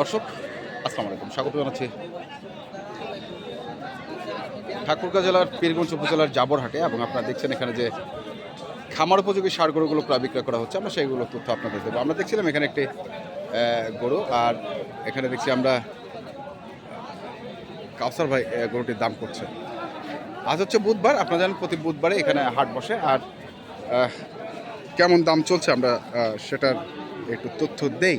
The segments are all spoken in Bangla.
দর্শক, আসসালামু আলাইকুম। স্বাগত জানাচ্ছি ঠাকুরগাঁ জেলার, পীরগঞ্জ উপজেলার জাবরহাটে এবং আপনারা দেখছেন এখানে যে খামার উপযোগী সার গরুগুলো প্রায় বিক্রয় করা হচ্ছে। আমরা সেইগুলো তথ্য আপনাদের দেবো। আমরা দেখছিলাম এখানে একটি গরু আর এখানে দেখছি আমরা কাউসার ভাই গরুটির দাম করছে। আজ হচ্ছে বুধবার, আপনারা জানেন প্রতি বুধবারে এখানে হাট বসে। আর কেমন দাম চলছে আমরা সেটার একটু তথ্য দেই।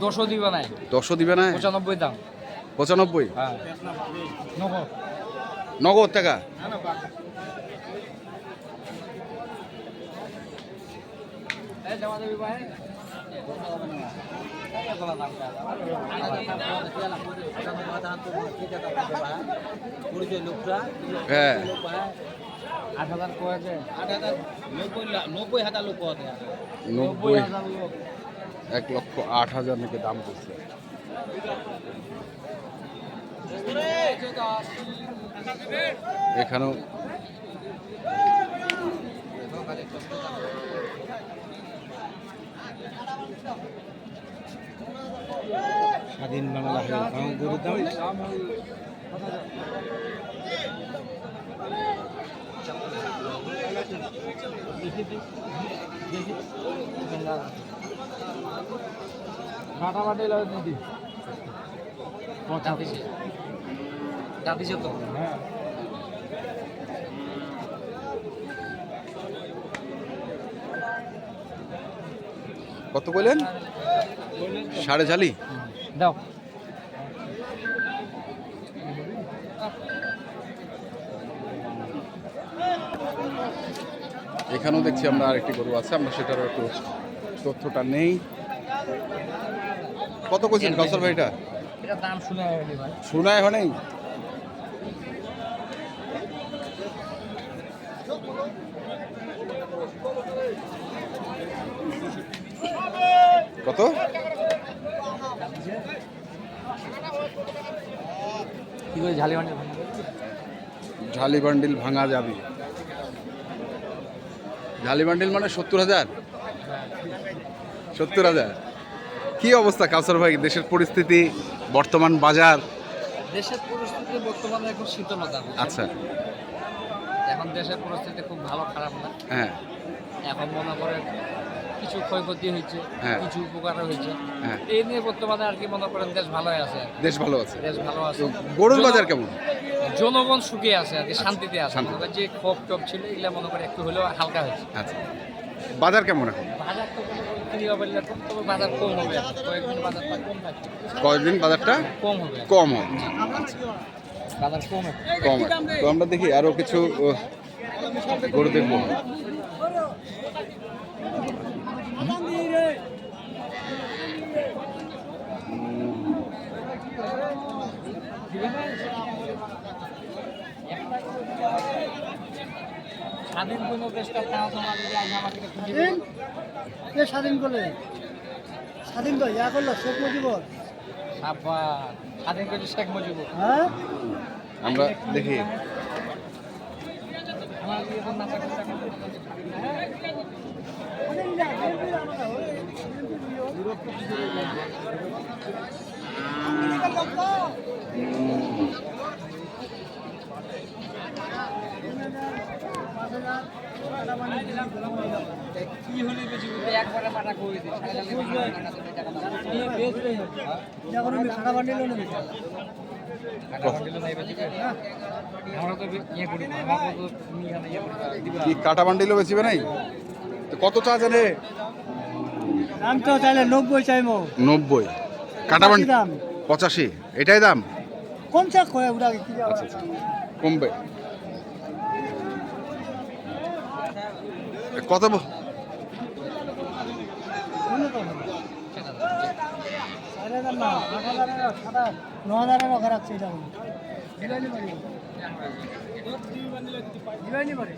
দশও দিবা নাই। দশও দিবে না পঁচানব্বই দাম। পঁচানব্বই? হ্যাঁ। নগদ। নগদ টাকা? লোকটা হ্যাঁ। আট হাজার নব্বই হাজার লোক নব্বই হাজার লোক। এক লক্ষ আট হাজার নাকি দাম করছে এখানেও স্বাধীন বাংলা গরুর দাম? লাগে তো। হ্যাঁ। কত বললেন সাড়ে ঝালি দাও। এখানেও দেখছি আমরা আরেকটি গরু আছে আমরা সেটারও একটু তথ্যটা নেই। কত কইছেন কাউসার ভাইটা? এটা দাম শুনে গেলি ভাই। শোনায় হয় নাই? কত? কি করে ঝালি মানে ঝালি বান্ডিল ভাঙা যাবে। ঝালি বান্ডিল মানে সত্তর হাজার? সত্তর হাজার? কি অবস্থা কাউসার ভাই? দেশের পরিস্থিতি বর্তমান বাজার? দেশের পরিস্থিতি বর্তমানে এখন শীতলতা আচ্ছা। এখন দেশের পরিস্থিতি খুব ভালো খারাপ না। হ্যাঁ। এখন মনে করেন কিছু ক্ষয়ক্ষতি হয়েছে হ্যাঁ। কিছু উপকার হয়েছে। হ্যাঁ। এই নিয়ে বর্তমানে আর কি মনে করেন দেশ ভালোই আছে দেশ ভালো আছে। দেশ ভালো আছে। গরুর বাজার কেমন? জনগণ সুখে আছে আর কি শান্তিতে আছে। যে ক্ষোভ টপ ছিল এগুলা মনে করে একটু হলেও হালকা হয়েছে। আচ্ছা। বাজার কেমন এখন। কয়েকদিন বাজারটা কম হবে। কম হবে। কম। তো আমরা দেখি আরও কিছু গরু দেখব। স্বাধীন কোনো দেশটা স্বাধীন? কে স্বাধীন করলে স্বাধীন তো ইয়া করল শেখ মুজিবর। আবার স্বাধীন করেছে শেখ মুজিবুর। হ্যাঁ? আমরা দেখি। কাটা বান্ডিলও বেচিবে নাই? তো কত চা জানে দাম তো চাইলে নব্বই চাইব। নব্বই। কাটা বান্ডিল দাম। পঁচাশি। এটাই দাম? কোন চাক করে ওটা কি যাওয়া আচ্ছা আচ্ছা। কমবে। কত Thank উন্নত হবে। চার হাজার না আট হাজারের সাদা ন হাজারের অফার রাখছে এটা দিবাইনি পারি দিবাইনি পারি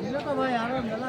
দিলে তো ভাই আরও মেলা বেশি করে কি করছিস তাই পড়া কি বর্ণিস পঁচাত্তর সাতাত্তর কিনতে পারি না ওর কথা না হ্যাঁ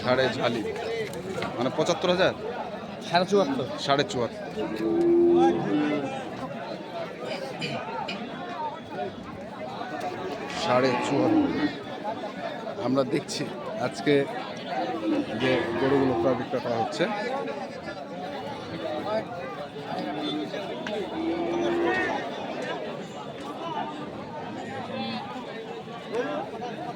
সাড়ে ঝালি। মানে পঁচাত্তর হাজার? সাড়ে চুয়াত্তর। সাড়ে চুয়াত্তর। সাড়ে চুয়াত্তর। আমরা দেখছি আজকে যে গরুগুলো ক্রয় বিক্রয় করা হচ্ছে আচ্ছা আমার তো আমার তো দু হাজার উপরে তো তুমি যাও যাও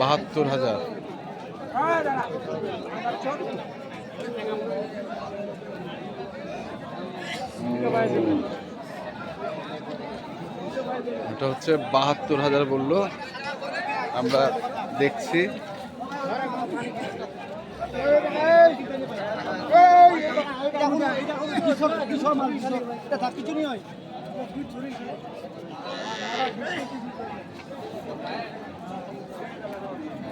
বাহাত্তর হাজার। এটা হচ্ছে বাহাত্তর হাজার বলল। আমরা দেখছি। কিছু নেই পাঁচ হাজার আট হাজার ন হাজার আলাপ নেই কত ফার্মারি ভাই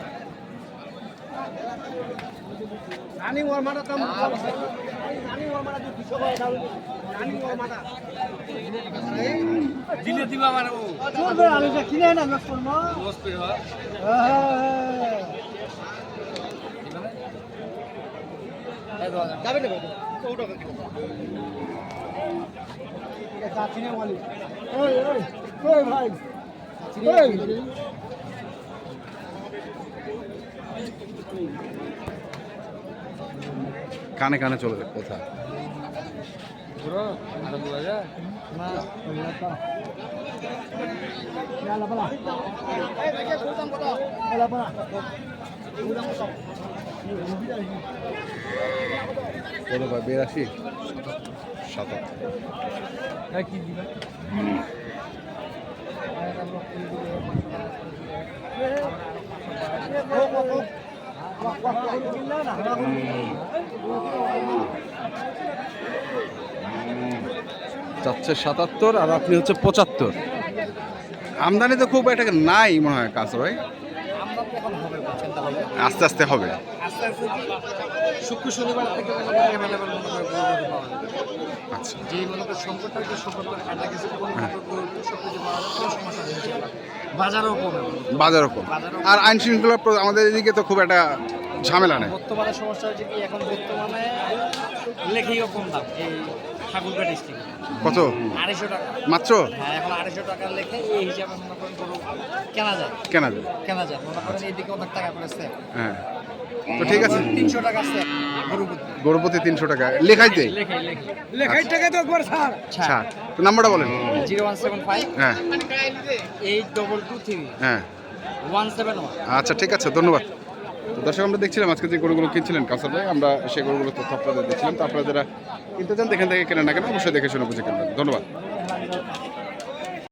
নানি ওর মাটা দাম নানি ওর মাটা দুশো কয় দাম নানি ওর মাটা দিলে দিবা মানে ও। চলবে আমি এটা কিনে না লস করব লস হয়। যাবে না ওটা যাচ্ছি না মালিক। ওই ওই ওই ভাই ওই কানে কানে চলবে কথা পুরো আর দু হাজার কানে কানে চলে যাবে কোথায় বিরাশি শত কি কি যাচ্ছে সাতাত্তর আর আপনি হচ্ছে পঁচাত্তর। আমদানি তো খুব একটা নাই মনে হয় কাজ ভাই। আস্তে আস্তে হবে। শুক্র শনিবার থেকে আচ্ছা। যে মনে করেন সংকটটা গেছে কোন সমস্যা বাজারও কমে বাজারও কম। আর আইন শৃঙ্খলা আমাদের এদিকে তো খুব একটা ঝামেলা নেই। বর্তমানে সমস্যা হচ্ছে কি এখন বর্তমানে লেখিও কম দাম এই ঠাকুরঘাট ডিস্ট্রিক্ট কত? আড়াইশো টাকা। মাত্র? হ্যাঁ এখন আড়াইশো টাকা লেখে এই হিসাবে মনে করেন কেনা যায়। কেনা যায়। কেনা যায়। মনে করেন এইদিকে অনেক টাকা পড়েছে। হ্যাঁ। তো ঠিক আছে। তিনশো টাকা আছে। গরুপতি তিনশো টাকা। লেখাইতে? লেখে লেখে লেখাই টাকা তো একবার ছাড়। ছাড়। তো নাম্বারটা বলেন। Zero one seven five. হ্যাঁ। Eight double two three. হ্যাঁ। ওয়ান সেভেন আচ্ছা ঠিক আছে ধন্যবাদ। তো দর্শক আমরা দেখছিলাম আজকে যে গরুগুলো কিনছিলেন কাউসার ভাই আমরা সেই গরুগুলো তথ্য আপনাদের দেখছিলাম তো আপনারা যারা কিনতে চান এখান থেকে কেনেন না কেন অবশ্যই দেখে শুনে বুঝে কিনবেন। ধন্যবাদ।